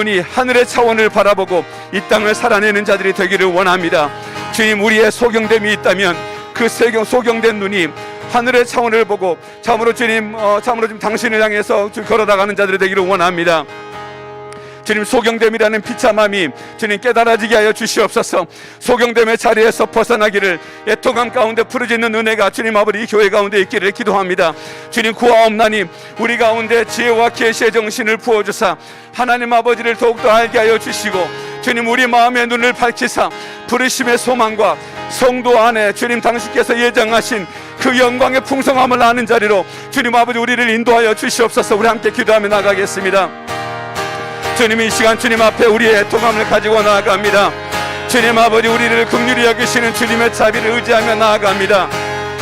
눈이 하늘의 차원을 바라보고 이 땅을 살아내는 자들이 되기를 원합니다. 주님 우리의 소경됨이 있다면 그 세경 소경된 눈이 하늘의 차원을 보고 참으로 주님 어, 참으로 지금 당신을 향해서 주- 걸어나가는 자들이 되기를 원합니다. 주님 소경됨이라는 비참함이 주님 깨달아지게 하여 주시옵소서. 소경됨의 자리에서 벗어나기를 애통함 가운데 부르짖는 은혜가 주님 아버지 이 교회 가운데 있기를 기도합니다. 주님 구하옵나니 우리 가운데 지혜와 계시의 정신을 부어주사 하나님 아버지를 더욱더 알게 하여 주시고 주님 우리 마음의 눈을 밝히사 부르심의 소망과 성도 안에 주님 당신께서 예정하신 그 영광의 풍성함을 아는 자리로 주님 아버지 우리를 인도하여 주시옵소서. 우리 함께 기도하며 나가겠습니다 주님 이 시간 주님 앞에 우리의 통함을 가지고 나아갑니다. 주님 아버지 우리를 긍휼히 여기시는 주님의 자비를 의지하며 나아갑니다.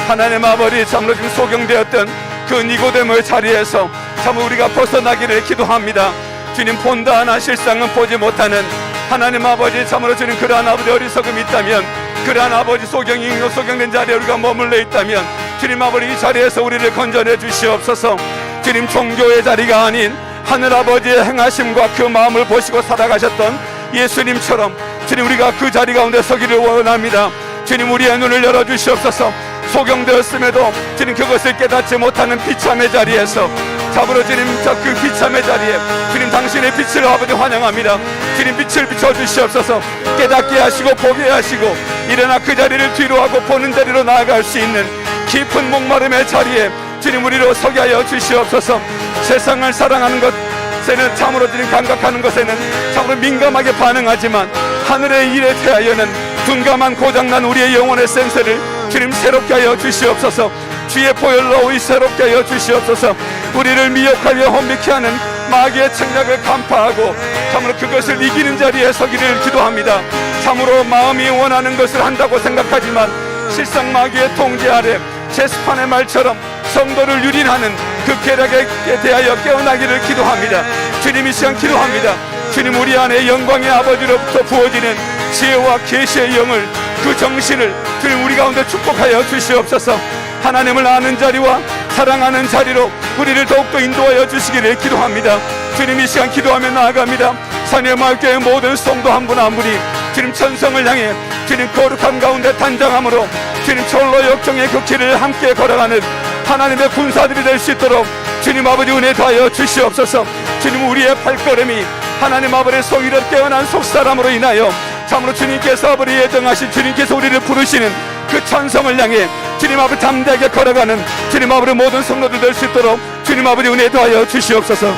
하나님 아버지 참으로 지금 소경되었던 그 니고데모의 자리에서 참 우리가 벗어나기를 기도합니다. 주님 본다 하나 실상은 보지 못하는 하나님 아버지 참으로 주님 그러한 아버지 어리석음이 있다면 그러한 아버지 소경이 소경된 자리에 우리가 머물러 있다면 주님 아버지 이 자리에서 우리를 건져내 주시옵소서 주님 종교의 자리가 아닌 하늘 아버지의 행하심과 그 마음을 보시고 살아가셨던 예수님처럼 주님 우리가 그 자리 가운데 서기를 원합니다. 주님 우리의 눈을 열어 주시옵소서. 소경되었음에도 주님 그것을 깨닫지 못하는 비참의 자리에서 잡으러 주님 저그 비참의 자리에 주님 당신의 빛을 아버지 환영합니다. 주님 빛을 비춰 주시옵소서. 깨닫게 하시고 보게 하시고 일어나 그 자리를 뒤로 하고 보는 자리로 나아갈 수 있는 깊은 목마름의 자리에 주님 우리로 서게 하여 주시옵소서. 세상을 사랑하는 것에는 참으로 주님 감각하는 것에는 참으로 민감하게 반응하지만 하늘의 일에 대하여는 둔감한 고장난 우리의 영혼의 센서를 주님 새롭게 하여 주시옵소서. 주의 보혈로 의 새롭게 하여 주시옵소서. 우리를 미혹하여 혼미케 하는 마귀의 책략을 간파하고 참으로 그것을 이기는 자리에 서기를 기도합니다. 참으로 마음이 원하는 것을 한다고 생각하지만 실상 마귀의 통제 아래 제스판의 말처럼 성도를 유린하는 그 계략에 대하여 깨어나기를 기도합니다. 주님 이 시간 기도합니다. 주님 우리 안에 영광의 아버지로부터 부어지는 지혜와 계시의 영을 그 정신을 주님 우리 가운데 축복하여 주시옵소서. 하나님을 아는 자리와 사랑하는 자리로 우리를 더욱더 인도하여 주시기를 기도합니다. 주님 이 시간 기도하며 나아갑니다. 산의 마을교회 모든 성도 한 분 한 분이 주님 천성을 향해 주님 거룩함 가운데 단장함으로 주님 철로 역정의 그 길을 함께 걸어가는 하나님의 군사들이 될 수 있도록 주님 아버지 은혜 더하여 주시옵소서 주님 우리의 발걸음이 하나님 아버지의 성의를 깨어난 속사람으로 인하여 참으로 주님께서 아버지 예정하신 주님께서 우리를 부르시는 그 천성을 향해 주님 아버지 담대하게 걸어가는 주님 아버지 모든 성도들 될 수 있도록 주님 아버지 은혜 더하여 주시옵소서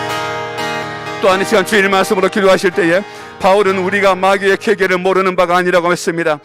또한 이 시간 주일 말씀으로 기도하실 때에 바울은 우리가 마귀의 계계를 모르는 바가 아니라고 했습니다.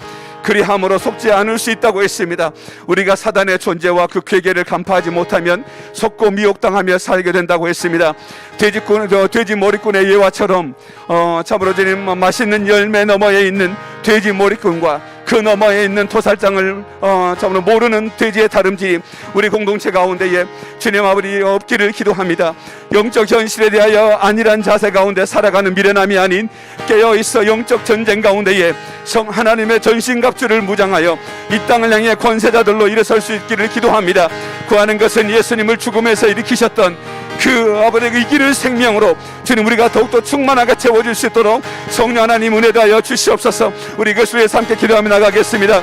그리함으로 속지 않을 수 있다고 했습니다. 우리가 사단의 존재와 그 괴계를 간파하지 못하면 속고 미혹당하며 살게 된다고 했습니다. 돼지꾼, 저 돼지 머리꾼의 예화처럼 어, 참으로 주님 맛있는 열매 너머에 있는 돼지 머리꾼과 그 너머에 있는 토살장을 어, 참으로 모르는 돼지의 다름질이 우리 공동체 가운데에 주님 아버지 없기를 기도합니다. 영적 현실에 대하여 안일한 자세 가운데 살아가는 미련함이 아닌 깨어 있어 영적 전쟁 가운데에 성 하나님의 전신갑주를 무장하여 이 땅을 향해 권세자들로 일어설 수 있기를 기도합니다. 구하는 것은 예수님을 죽음에서 일으키셨던 그 아버지의 이기는 생명으로 주님 우리가 더욱더 충만하게 채워줄 수 있도록 성령 하나님 은혜 다하여 주시옵소서. 우리 위해서 함께 기도하며 나가겠습니다.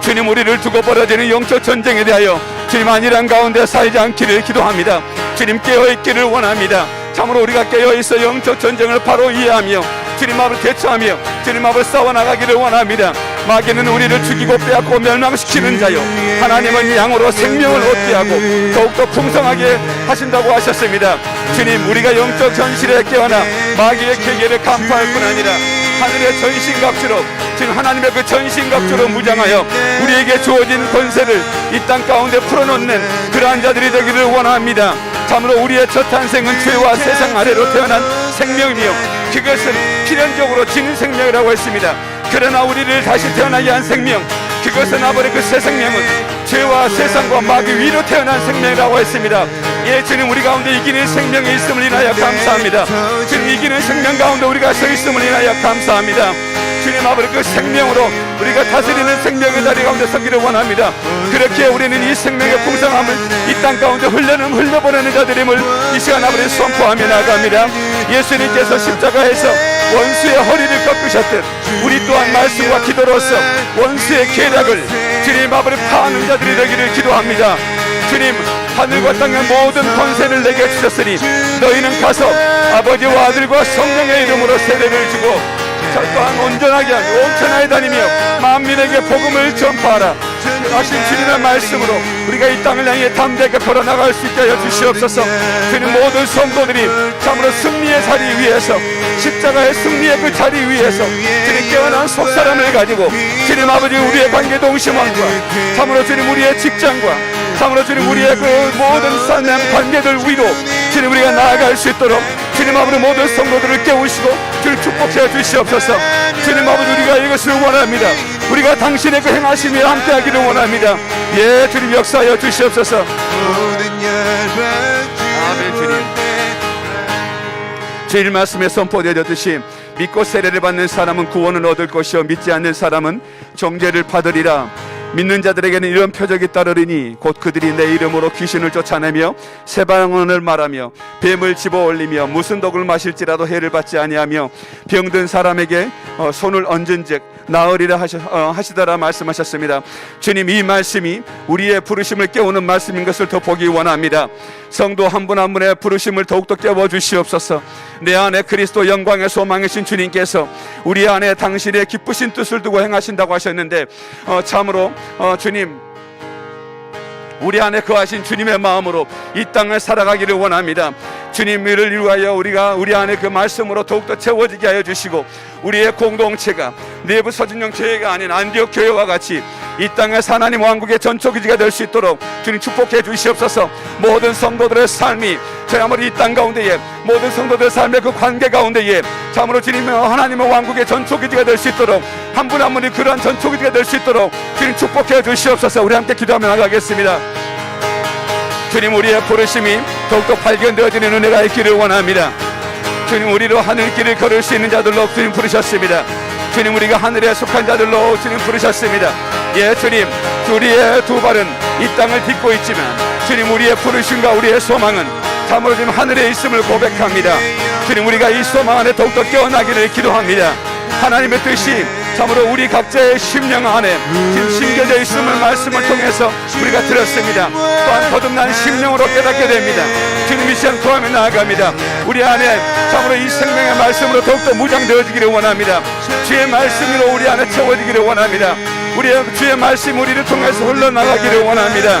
주님 우리를 두고 벌어지는 영적 전쟁에 대하여 주님 안일한 가운데 살지 않기를 기도합니다. 주님 깨어있기를 원합니다. 참으로 우리가 깨어있어 영적 전쟁을 바로 이해하며 주님 앞을 대처하며 주님 앞을 싸워나가기를 원합니다 마귀는 우리를 죽이고 빼앗고 멸망시키는 자요. 하나님은 양으로 생명을 얻게 하고 더욱더 풍성하게 하신다고 하셨습니다. 주님 우리가 영적 전실에 깨어나 마귀의 계계를 간파할 뿐 아니라 하늘의 전신갑주로 지금 하나님의 그 전신갑주로 무장하여 우리에게 주어진 권세를 이 땅 가운데 풀어놓는 그러한 자들이 되기를 원합니다. 참으로 우리의 첫 탄생은 죄와 세상 아래로 태어난 생명이며 그것은 필연적으로 지는 생명이라고 했습니다 그러나 우리를 다시 태어나게 한 생명 그것은 아버지 그 새 생명은 죄와 세상과 마귀 위로 태어난 생명이라고 했습니다. 예 주님 우리 가운데 이기는 생명이 있음을 인하여 감사합니다. 주님 이기는 생명 가운데 우리가 서 있음을 인하여 감사합니다 주님 아버지 그 생명으로 우리가 다스리는 생명의 자리 가운데 서기를 원합니다. 그렇게 우리는 이 생명의 풍성함을 이 땅 가운데 흘려는 흘려보내는 자들임을 이 시간 아버지 선포하며 나갑니다. 예수님께서 십자가에서 원수의 허리를 꺾으셨듯 우리 또한 말씀과 기도로서 원수의 계략을 주님 아버지 파하는 자들이 되기를 기도합니다. 주님 하늘과 땅의 모든 권세를 내게 주셨으니 너희는 가서 아버지와 아들과 성령의 이름으로 세례를 주고 저 또한 온전하게 온 천하에 다니며 만민에게 복음을 전파하라. 하신 주님의 말씀으로 우리가 이 땅을 향해 담대하게 걸어나갈 수 있게 하여 주시옵소서. 주님 모든 성도들이 참으로 승리의 자리 위에서 십자가의 승리의 그 자리 위에서 주님 깨어난 속사람을 가지고 주님 아버지 우리의 관계 동심원과 참으로 주님 우리의 직장과 참으로 주님 우리의 그 모든 삶의 관계들 위로 주님 우리가 나아갈 수 있도록 주님 아버지 모든 성도들을 깨우시고 주님 축복해 주시옵소서. 주님 아버지 우리가 이것을 원합니다. 우리가 당신의 그 행하심에 함께하기를 원합니다. 예 주님 역사하여 주시옵소서. 아멘 주님. 주일 말씀에 선포되었듯이 믿고 세례를 받는 사람은 구원을 얻을 것이요 믿지 않는 사람은 정죄를 받으리라 믿는 자들에게는 이런 표적이 따르리니 곧 그들이 내 이름으로 귀신을 쫓아내며 새방언을 말하며 뱀을 집어 올리며 무슨 독을 마실지라도 해를 받지 아니하며 병든 사람에게 어, 손을 얹은즉 나으리라 어, 하시더라 말씀하셨습니다. 주님 이 말씀이 우리의 부르심을 깨우는 말씀인 것을 더 보기 원합니다. 성도 한 분 한 분의 부르심을 더욱더 깨워 주시옵소서. 내 안에 그리스도 영광의 소망이신 주님께서 우리 안에 당신의 기쁘신 뜻을 두고 행하신다고 하셨는데 어, 참으로 어, 주님 우리 안에 거하신 주님의 마음으로 이 땅을 살아가기를 원합니다. 주님을 위하여 우리가 우리 안에 그 말씀으로 더욱더 채워지게 하여 주시고 우리의 공동체가 내부 서진영 교회가 아닌 안디옥 교회와 같이 이 땅의 하나님 왕국의 전초기지가 될 수 있도록 주님 축복해 주시옵소서. 모든 성도들의 삶이 저야말로 이 땅 가운데에 모든 성도들의 삶의 그 관계 가운데에 참으로 주님의 하나님의 왕국의 전초기지가 될 수 있도록 한 분 한 분이 그러한 전초기지가 될 수 있도록 주님 축복해 주시옵소서. 우리 함께 기도하며 나가겠습니다 주님 우리의 부르심이 더욱더 발견되어지는 은혜가 있기를 원합니다. 주님 우리로 하늘길을 걸을 수 있는 자들로 주님 부르셨습니다. 주님 우리가 하늘에 속한 자들로 주님 부르셨습니다. 예 주님 우리의 두 발은 이 땅을 딛고 있지만 주님 우리의 부르심과 우리의 소망은 참으로 지금 하늘에 있음을 고백합니다. 주님 우리가 이 소망 안에 더욱더 깨어나기를 기도합니다. 하나님의 뜻이 참으로 우리 각자의 심령 안에 지금 심겨져 있음을 말씀을 통해서 우리가 들었습니다. 또한 거듭난 심령으로 깨닫게 됩니다. 주님 이 시간 도하며 나아갑니다. 우리 안에 참으로 이 생명의 말씀으로 더욱더 무장되어지기를 원합니다. 주의 말씀으로 우리 안에 채워지기를 원합니다. 우리의 주의 말씀 우리를 통해서 흘러나가기를 원합니다.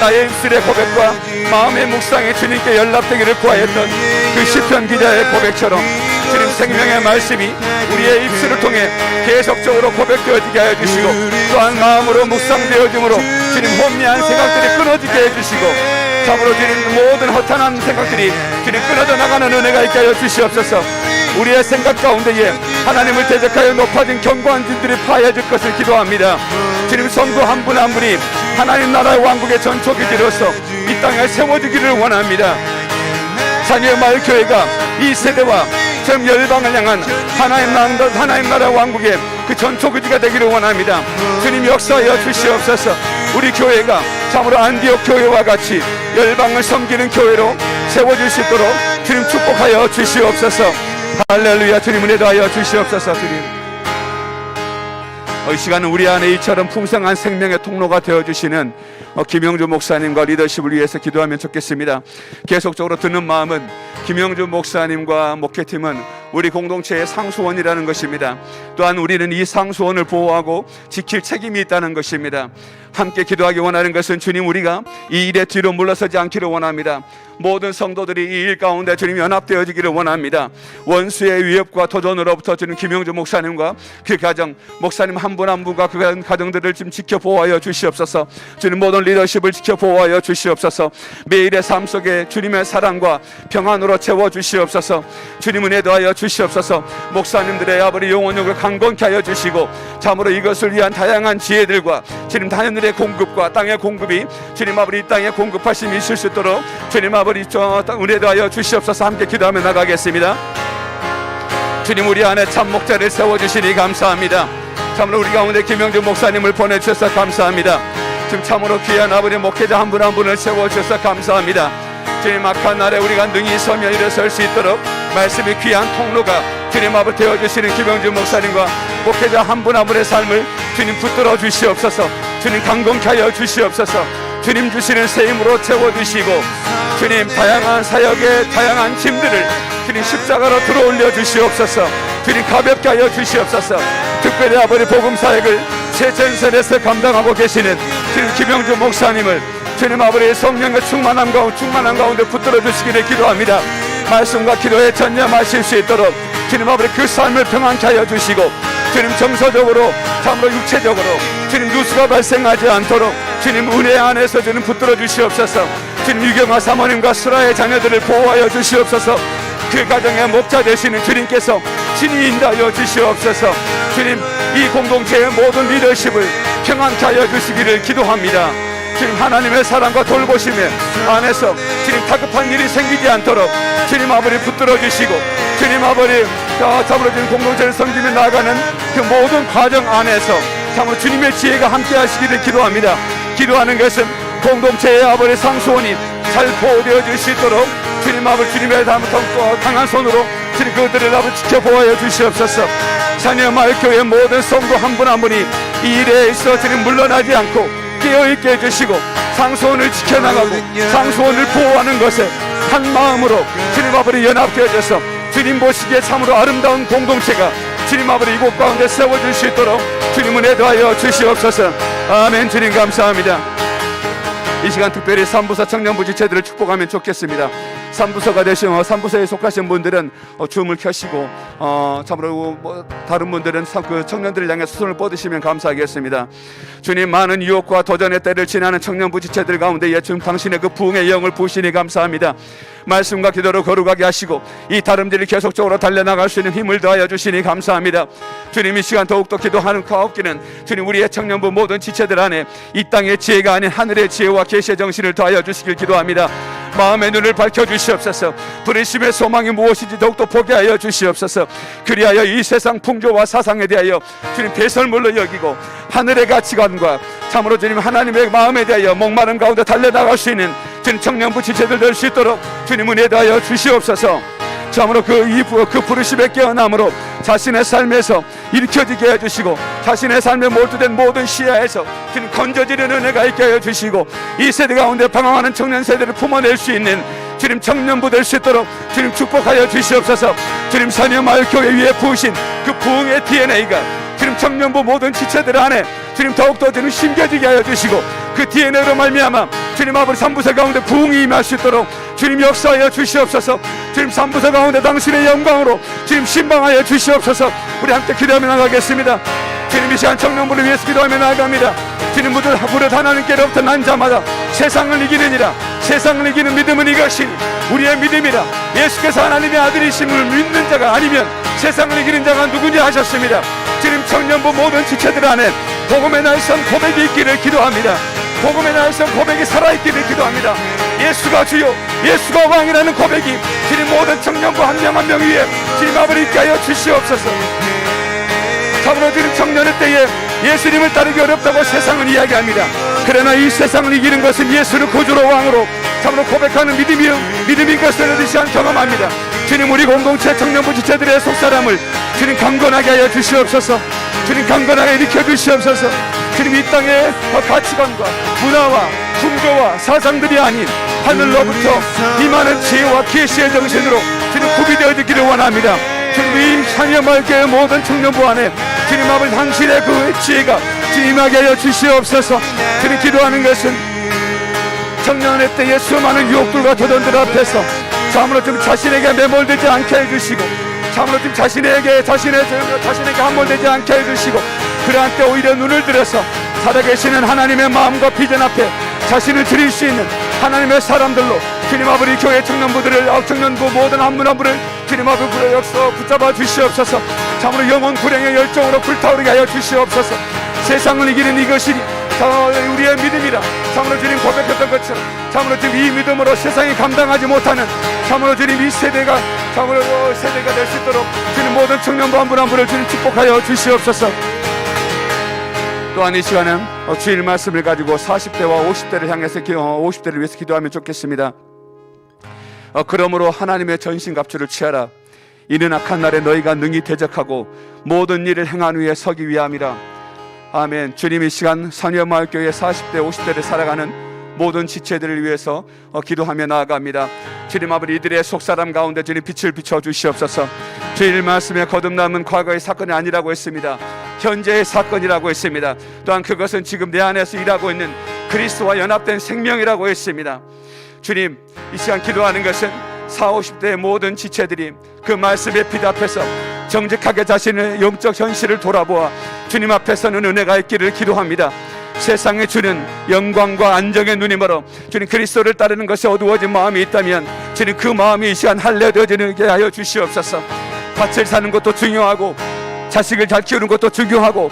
나의 입술의 고백과 마음의 묵상이 주님께 연락되기를 구하였던 그 시편 기자의 고백처럼 주님 생명의 말씀이 우리의 입술을 통해 계속적으로 고백되어지게 하여 주시고 또한 마음으로 묵상되어짐으로 주님 혼미한 생각들이 끊어지게 해 주시고 참으로 주님 모든 허탄한 생각들이 주님 끊어져 나가는 은혜가 있게 하여 주시옵소서. 우리의 생각 가운데에 하나님을 대적하여 높아진 견고한 진들이 파해질 것을 기도합니다. 주님 성도 한분한 분이 하나님 나라의 왕국의 전초기지로서 이 땅에 세워지기를 원합니다. 자녀의 마을 교회가 이 세대와 전 열방을 향한 하나님 나라 하나님 나라 왕국의 그 전초기지가 되기를 원합니다. 주님 역사하여 주시옵소서. 우리 교회가 참으로 안디옥 교회와 같이 열방을 섬기는 교회로 세워질 수 있도록 주님 축복하여 주시옵소서. 할렐루야 주님 은혜 도 하여 주시옵소서 주님. 어, 이 시간은 우리 안에 이처럼 풍성한 생명의 통로가 되어 주시는 어, 김영주 목사님과 리더십을 위해서 기도하면 좋겠습니다. 계속적으로 듣는 마음은 김영주 목사님과 목회팀은 우리 공동체의 상수원이라는 것입니다. 또한 우리는 이 상수원을 보호하고 지킬 책임이 있다는 것입니다. 함께 기도하기 원하는 것은 주님 우리가 이 일의 뒤로 물러서지 않기를 원합니다. 모든 성도들이 이 일 가운데 주님 연합되어지기를 원합니다. 원수의 위협과 도전으로부터 주님 김영주 목사님과 그 가정 목사님 한 분 한 분과 그 가정들을 지금 지켜 보호하여 주시옵소서. 주님 모든 리더십을 지켜 보호하여 주시옵소서. 매일의 삶 속에 주님의 사랑과 평안으로 채워 주시옵소서. 주님 은혜 도 하여 주시옵소서. 목사님들의 아버지 영혼력을 강건케 하여 주시고 참으로 이것을 위한 다양한 지혜들과 주님 하늘의 공급과 땅의 공급이 주님 아버지 이 땅에 공급하심이 있을 수 있도록 주님 아버지 저 은혜 도 하여 주시옵소서. 함께 기도하며 나가겠습니다. 주님 우리 안에 참 목자를 세워주시니 감사합니다. 참으로 우리 가운데 김영준 목사님을 보내주셔서 감사합니다. 지금 참으로 귀한 아버지 목회자 한 분한 분을 세워주셔서 감사합니다. 주님 악한 날에 우리가 능히 서며 일어설 수 있도록 말씀이 귀한 통로가 주님 앞을 되어주시는 김영준 목사님과 목회자 한분한 분의 삶을 주님 붙들어 주시옵소서. 주님 강건케 하여 주시옵소서. 주님 주시는 새 힘으로 채워주시고 주님 다양한 사역의 다양한 짐들을 주님 십자가로 들어올려 주시옵소서 주님 가볍게 하여 주시옵소서 특별히 아버지 복음 사역을 최전선에서 감당하고 계시는 주님 김영준 목사님을 주님 아버지의 성령과 충만함 가운데 충만한 가운데 붙들어 주시기를 기도합니다. 말씀과 기도에 전념하실 수 있도록 주님 아버지 그 삶을 평안케 하여 주시고 주님 정서적으로 참으로 육체적으로 주님 누수가 발생하지 않도록 주님 은혜 안에서 주님 붙들어 주시옵소서. 주님 유경아 사모님과 수라의 자녀들을 보호하여 주시옵소서. 그 가정의 목자 되시는 주님께서 친히 인도하여 주시옵소서. 주님 이 공동체의 모든 리더십을 평안케 하여 주시기를 기도합니다. 주님 하나님의 사랑과 돌보심에 안에서 주님 다급한 일이 생기지 않도록 주님 아버지 붙들어 주시고 주님 아버지 어, 참으로 주님 공동체를 섬기며 나아가는 그 모든 과정 안에서 참으로 주님의 지혜가 함께 하시기를 기도합니다. 기도하는 것은 공동체의 아버지 상수원이 잘 보호되어 줄 수 있도록 주님 아버지 주님의 강한 손으로 주님 그들을 아버지 지켜보아여 주시옵소서. 자녀 마을교회 모든 성도 한 분 한 분이 이 일에 있어 주님 물러나지 않고 깨어있게 해주시고 상소원을 지켜나가고 상소원을 보호하는 것에 한 마음으로 주님 아버지 연합되어져서 주님 보시기에 참으로 아름다운 공동체가 주님 아버지 이곳 가운데 세워질 수 있도록 주님 은혜 더하여 주시옵소서. 아멘. 주님 감사합니다. 이 시간 특별히 삼부서 청년부 지체들을 축복하면 좋겠습니다. 삼부서가 되신 어, 삼부서에 속하신 분들은 어, 춤을 켜시고 어, 참으로 뭐, 다른 분들은 참그 청년들을 향해 손을 뻗으시면 감사하겠습니다. 주님 많은 유혹과 도전의 때를 지나는 청년 부 지체들 가운데 예수님 당신의 그 부흥의 영을 부시니 감사합니다. 말씀과 기도로 거룩하게 하시고 이 다름질을 계속적으로 달려나갈 수 있는 힘을 더하여 주시니 감사합니다. 주님 이 시간 더욱더 기도하는 가옵기는 주님 우리의 청년부 모든 지체들 안에 이 땅의 지혜가 아닌 하늘의 지혜와 계시의 정신을 더하여 주시길 기도합니다. 마음의 눈을 밝혀 주시 옵소서. 부르심의 소망이 무엇인지 더욱더 보게 하여 주시옵소서. 그리하여 이 세상 풍조와 사상에 대하여 주님 배설물로 여기고 하늘의 가치관과 참으로 주님 하나님의 마음에 대하여 목마른 가운데 달려나갈 수 있는 주님 청년부 지체들 될 수 있도록 주님 은혜 더하여 주시옵소서. 참으로 그, 이, 부- 그 부르심의 깨어남으로 자신의 삶에서 일으켜지게 해주시고 자신의 삶에 몰두된 모든 시야에서 주님 건져지는 은혜가 있게 하여 주시고 이 세대 가운데 방황하는 청년 세대를 품어낼 수 있는 주님 청년부 될 수 있도록 주님 축복하여 주시옵소서. 주님 사녀마을 교회 위에 부으신 그 부흥의 DNA가 주님 청년부 모든 지체들 안에 주님 더욱더 주님 심겨지게 하여 주시고 그 DNA로 말미암아 주님 아버지 삼부세 가운데 부흥이 임할 수 있도록 주님 역사하여 주시옵소서. 주님 삼부세 가운데 당신의 영광으로 주님 신방하여 주시옵소서. 우리 함께 기도하며 나가겠습니다. 주님 이 시간 청년부를 위해서 기도하며 나아갑니다. 주님 무릇 하나님께로부터 난 자마다 세상을 이기느니라 세상을 이기는 믿음은 이것이니 우리의 믿음이라 예수께서 하나님의 아들이심을 믿는 자가 아니면 세상을 이기는 자가 누구냐 하셨습니다. 주님 청년부 모든 지체들 안에 복음의 날선 고백이 있기를 기도합니다. 복음의 날선 고백이 살아있기를 기도합니다. 예수가 주요 예수가 왕이라는 고백이 주님 모든 청년부 한 명 한명 위에 주님 아버지 있게 하여 주시옵소서. 참으로 주님 청년의 때에 예수님을 따르기 어렵다고 세상은 이야기합니다. 그러나 이 세상을 이기는 것은 예수를 구주로 왕으로 참으로 고백하는 믿음이 믿음인 것을 이 시간 경험합니다. 주님 우리 공동체 청년부 지체들의 속사람을 주님 강건하게 하여 주시옵소서. 주님 강건하게 일으켜 주시옵소서. 주님 이 땅의 가치관과 문화와 풍조와 사상들이 아닌 하늘로부터 임하는 지혜와 계시의 정신으로 주님 구비되어지기를 원합니다. 주님 이 상여말교회 모든 청년부 안에 주님 아버지 당신의 그 지혜가 주님하게 하여 주시옵소서. 주님 기도하는 것은 청년의 때에 수많은 유혹들과 도전들 앞에서 참으로 좀 자신에게 매몰되지 않게 해주시고 참으로 좀 자신에게 자신의 자신에게 함몰되지 않게 해주시고 그러한 때 오히려 눈을 들어서 살아계시는 하나님의 마음과 비전 앞에 자신을 드릴 수 있는 하나님의 사람들로 주님 아버지 교회 청년부들을 아, 청년부 모든 한분한 분을 주님 아버지 불러 역서 붙잡아 주시옵소서. 참으로 영원 불행의 열정으로 불타오르게 하여 주시옵소서. 세상을 이기는 이것이 다 우리의 믿음이라. 참으로 주님 고백했던 것처럼 참으로 주님 이 믿음으로 세상이 감당하지 못하는 참으로 주님 이 세대가 참으로 어, 세대가 될 수 있도록 주님 모든 청년부 한분 한 분을 주님 축복하여 주시옵소서. 또한 이 시간은 어, 주일 말씀을 가지고 40대와 50대를 향해서 기, 어, 50대를 위해서 기도하면 좋겠습니다 어, 그러므로 하나님의 전신갑주를 취하라. 이는 악한 날에 너희가 능히 대적하고 모든 일을 행한 후에 서기 위함이라. 아멘. 주님 이 시간 선여마을교회 40대 50대를 살아가는 모든 지체들을 위해서 어, 기도하며 나아갑니다. 주님 아버지 이들의 속사람 가운데 주님 빛을 비춰 주시옵소서. 주일 말씀에 거듭남은 과거의 사건이 아니라고 했습니다. 현재의 사건이라고 했습니다. 또한 그것은 지금 내 안에서 일하고 있는 그리스도와 연합된 생명이라고 했습니다 주님 이 시간 기도하는 것은 4, 50대의 모든 지체들이 그 말씀에 비답해서 정직하게 자신의 영적 현실을 돌아보아 주님 앞에서는 은혜가 있기를 기도합니다. 세상에 주는 영광과 안정의 눈이 멀어 주님 그리스도를 따르는 것이 어두워진 마음이 있다면 주님 그 마음이 이 시간 할례되어지게 하여 주시옵소서. 밭을 사는 것도 중요하고 자식을 잘 키우는 것도 중요하고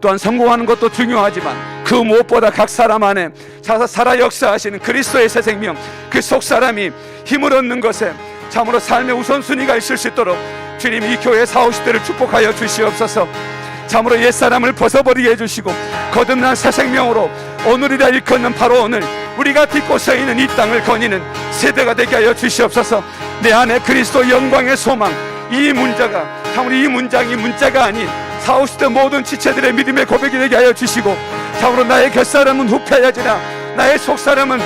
또한 성공하는 것도 중요하지만 그 무엇보다 각 사람 안에 자- 살아 역사하시는 그리스도의 새 생명 그 속 사람이 힘을 얻는 것에 참으로 삶의 우선순위가 있을 수 있도록 주님 이 교회 4, 50대를 축복하여 주시옵소서. 참으로 옛사람을 벗어버리게 해주시고 거듭난 새 생명으로 오늘이라 일컫는 바로 오늘 우리가 딛고 서 있는 이 땅을 거니는 세대가 되게 하여 주시옵소서. 내 안에 그리스도 영광의 소망 이 문자가 참으로 이 문장이 문자가 아닌 4, 50대 모든 지체들의 믿음의 고백이 되게 하여 주시고 참으로 나의 곁사람은 후패하지나 나의 속사람은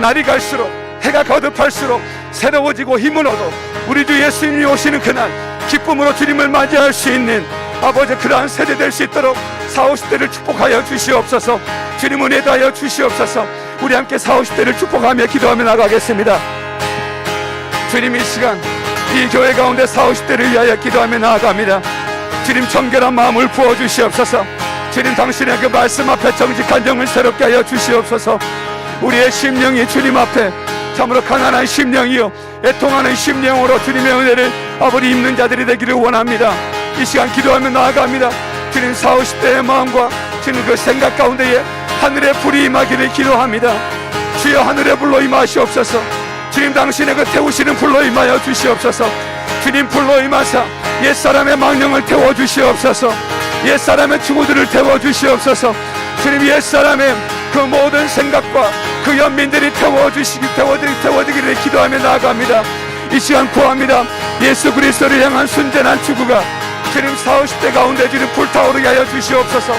날이 갈수록 해가 거듭할수록 새로워지고 힘을 얻어 우리 주 예수님이 오시는 그날 기쁨으로 주님을 맞이할 수 있는 아버지 그러한 세대 될 수 있도록 4, 50대를 축복하여 주시옵소서. 주님 은혜 다하여 주시옵소서. 우리 함께 4, 50대를 축복하며 기도하며 나가겠습니다. 주님 이 시간 이 교회 가운데 4, 50대를 위하여 기도하며 나아갑니다. 주님 정결한 마음을 부어주시옵소서 주님 당신의 그 말씀 앞에 정직한 영을 새롭게 하여 주시옵소서. 우리의 심령이 주님 앞에 참으로 가난한 심령이요. 애통하는 심령으로 주님의 은혜를 아버지 입는 자들이 되기를 원합니다. 이 시간 기도하며 나아갑니다. 주님 4, 50대의 마음과 주님 그 생각 가운데에 하늘의 불이 임하기를 기도합니다. 주여 하늘의 불로 임하시옵소서. 주님 당신의 그 태우시는 불로 임하여 주시옵소서. 주님 불로 임하사 옛사람의 망령을 태워 주시옵소서 옛사람의 추구들을 태워 주시옵소서. 주님 옛사람의 그 모든 생각과 그 연민들이 태워 주시기 태워드리 태워드기를 기도하며 나아갑니다. 이 시간 구합니다. 예수 그리스도를 향한 순전한 추구가 주님 4, 50대 가운데 주님 불타오르게 하여 주시옵소서.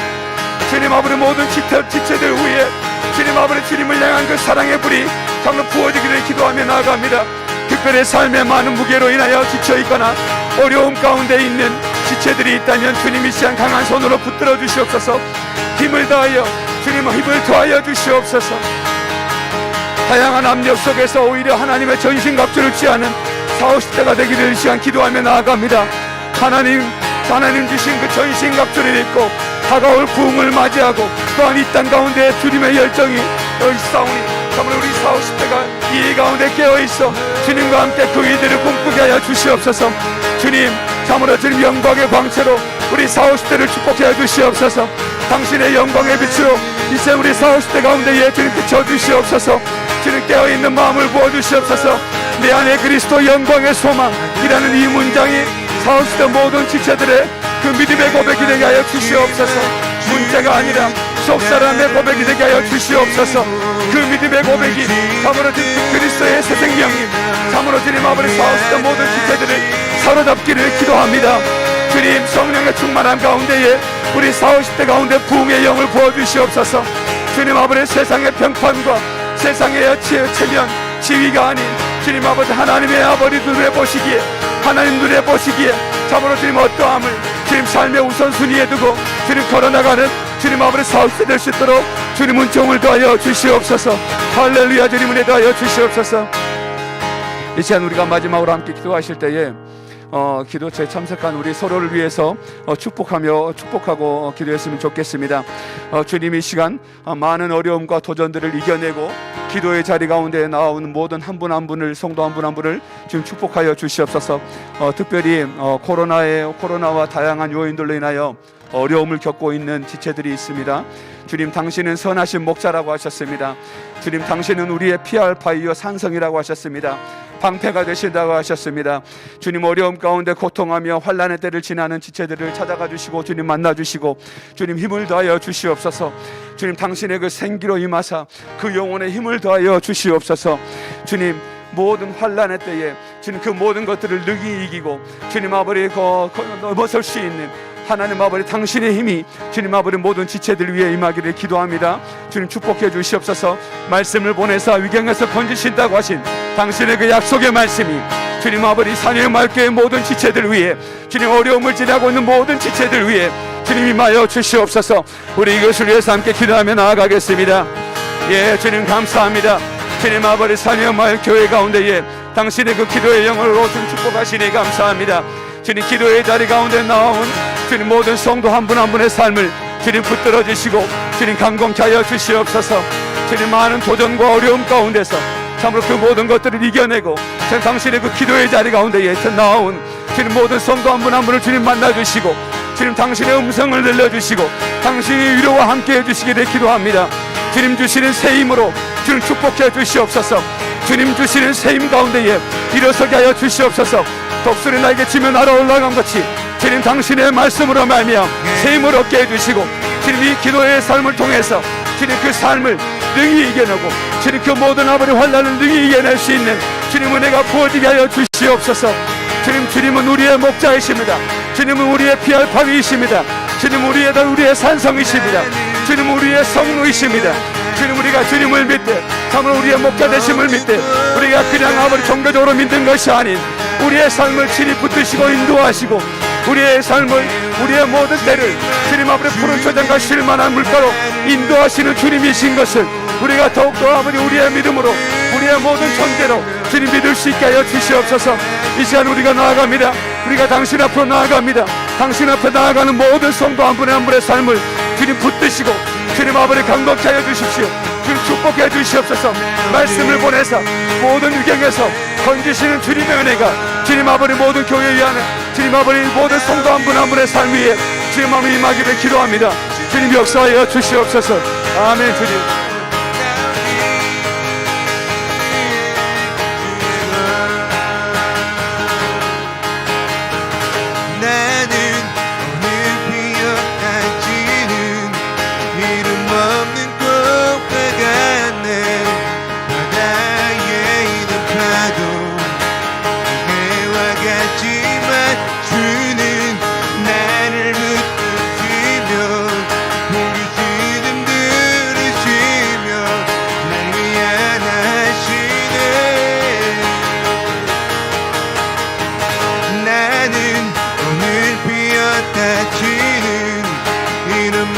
주님 아버지 모든 지체, 지체들 위에 주님 아버지 주님을 향한 그 사랑의 불이 정말 부어지기를 기도하며 나아갑니다. 특별히 삶의 많은 무게로 인하여 지쳐있거나 어려움 가운데 있는 지체들이 있다면 주님이 시한 강한 손으로 붙들어 주시옵소서. 힘을 다하여 주님 힘을 더하여 주시옵소서. 다양한 압력 속에서 오히려 하나님의 전신갑주를 취하는 4, 50대가 되기를 이 시간 기도하며 나아갑니다. 하나님 하나님 주신 그 전신갑주를 입고 다가올 부흥을 맞이하고 또한 이 땅 가운데 주님의 열정이 여기 싸우니 정말 우리 4, 50대가 이 가운데 깨어있어 주님과 함께 그 이들을 꿈꾸게 하여 주시옵소서. 주님 주님 영광의 광채로 우리 4, 50대를 축복해 주시옵소서. 당신의 영광의 빛으로 이제 우리 4, 50대 가운데 예 주님 비춰 주시옵소서. 주님 깨어있는 마음을 부어주시옵소서. 내 안에 그리스도 영광의 소망이라는 이 문장이 4, 50대 모든 지체들의 그 믿음의 고백이 되게 하여 주시옵소서. 문제가 아니라 속사람의 고백이 되게 하여 주시옵소서. 그 믿음의 고백이 참으로 주님 그리스도의 새 생명이 아버지 4, 50대 모든 지체들을 사로잡기를 기도합니다. 주님 성령의 충만한 가운데에 우리 4, 50대 가운데 부흥의 영을 부어주시옵소서. 주님 아버지 세상의 평판과 세상의 여치, 체면 지위가 아닌 주님 아버지 하나님의 아버지 눈에 보시기에 하나님 눈에 보시기에 참으로 주님 어떠함을 주님 삶의 우선순위에 두고 주님 걸어나가는 주님 아버지 4, 50대 될수 있도록 주님 은총을 더하여 주시옵소서. 할렐루야 주님 은혜 더하여 주시옵소서. 이 시간 우리가 마지막으로 함께 기도하실 때에 어, 기도체에 참석한 우리 서로를 위해서 어, 축복하며 축복하고 어, 기도했으면 좋겠습니다. 어, 주님 이 시간 어, 많은 어려움과 도전들을 이겨내고 기도의 자리 가운데 나오는 모든 한 분한 분을 성도 한분한 분을 지금 축복하여 주시옵소서. 어, 특별히 어, 코로나의 코로나와 다양한 요인들로 인하여 어려움을 겪고 있는 지체들이 있습니다. 주님 당신은 선하신 목자라고 하셨습니다. 주님 당신은 우리의 피할 바위요 산성이라고 하셨습니다. 방패가 되신다고 하셨습니다. 주님 어려움 가운데 고통하며 환란의 때를 지나는 지체들을 찾아가 주시고 주님 만나 주시고 주님 힘을 더하여 주시옵소서. 주님 당신의 그 생기로 임하사 그 영혼에 힘을 더하여 주시옵소서. 주님 모든 환란의 때에 주님 그 모든 것들을 능히 이기고 주님 아버지 거, 거, 넘어설 수 있는 하나님 아버지 당신의 힘이 주님 아버지 모든 지체들 위해 임하기를 기도합니다. 주님 축복해 주시옵소서. 말씀을 보내사 위경에서 건지신다고 하신 당신의 그 약속의 말씀이 주님 아버지 사녀의 말교의 모든 지체들 위해 주님 어려움을 지나고 있는 모든 지체들 위해 주님 임하여 주시옵소서. 우리 이것을 위해서 함께 기도하며 나아가겠습니다. 예, 주님 감사합니다. 주님 아버지 사녀의 말 교회 가운데에 당신의 그 기도의 영을 오신 축복하시니 감사합니다. 주님 기도의 자리 가운데 나온 주님 모든 성도 한분한 분의 삶을 주님 붙들어 주시고 주님 강건케 하여 주시옵소서. 주님 많은 도전과 어려움 가운데서 참으로 그 모든 것들을 이겨내고 주님 당신의 그 기도의 자리 가운데에 나온 주님 모든 성도 한분한 분을 주님 만나 주시고 주님 당신의 음성을 들려주시고 당신의 위로와 함께 해주시기를 기도합니다. 주님 주시는 새 힘으로 주님 축복해 주시옵소서. 주님 주시는 새 힘 가운데에 일어서게 하여 주시옵소서. 독수리 나에게 치며 날아 올라간 것이 주님 당신의 말씀으로 말미암 새 힘을 얻게 해주시고 주님 이 기도의 삶을 통해서 주님 그 삶을 능히 이겨내고 주님 그 모든 아버지 환란을 능히 이겨낼 수 있는 주님 은혜가 부어지게 하여 주시옵소서. 주님 주님은 우리의 목자이십니다. 주님은 우리의 피할 바위이십니다. 주님 우리의 우리의 산성이십니다. 주님 우리의 성루이십니다. 주님 우리가 주님을 믿되 참으로 우리의 목자 되심을 믿되 우리가 그냥 아버지 종교적으로 믿는 것이 아닌 우리의 삶을 친히 붙드시고 인도하시고 우리의 삶을 우리의 모든 때를 주님 앞에 푸른 초장과 실만한 물가로 인도하시는 주님이신 것을 우리가 더욱더 아버지 우리의 믿음으로 우리의 모든 존재로 주님 믿을 수 있게 하여 주시옵소서. 이 시간 우리가 나아갑니다. 우리가 당신 앞으로 나아갑니다. 당신 앞에 나아가는 모든 성도 한 분의 한 분의 삶을 주님 붙드시고 주님 아버지 강건케 하여 주십시오. 주님 축복해 주시옵소서. 말씀을 보내서 모든 위경에서 건지시는 주님의 은혜가 주님 아버지 모든 교회 위하는 주님 아버지 모든 성도 한 분 한 분의 삶 위에 주님 아버지 임하기를 기도합니다. 주님 역사하여 주시옵소서. 아멘 주님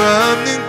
없는